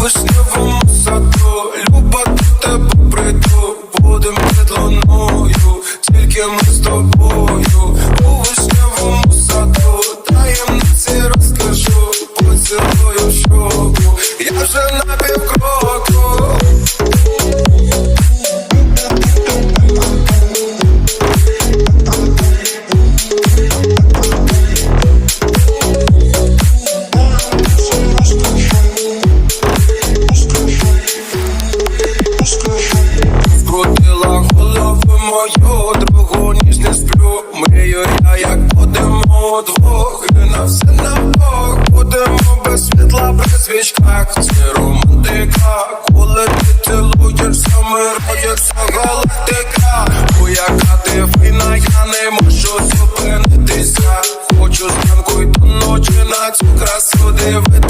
вишневому саду, люба до тебе прийду, будем під луною, тільки ми з тобою, мою другу ніж не сплю. Мрію я як будемо двох і на все на бок будемо без світла, без свічках, Це романтика, коли ти цілуєшся, ми родяться галактика. Бо яка дивина, я не можу зупинитися. Хочу зранку й до ночі на цю красу дивитися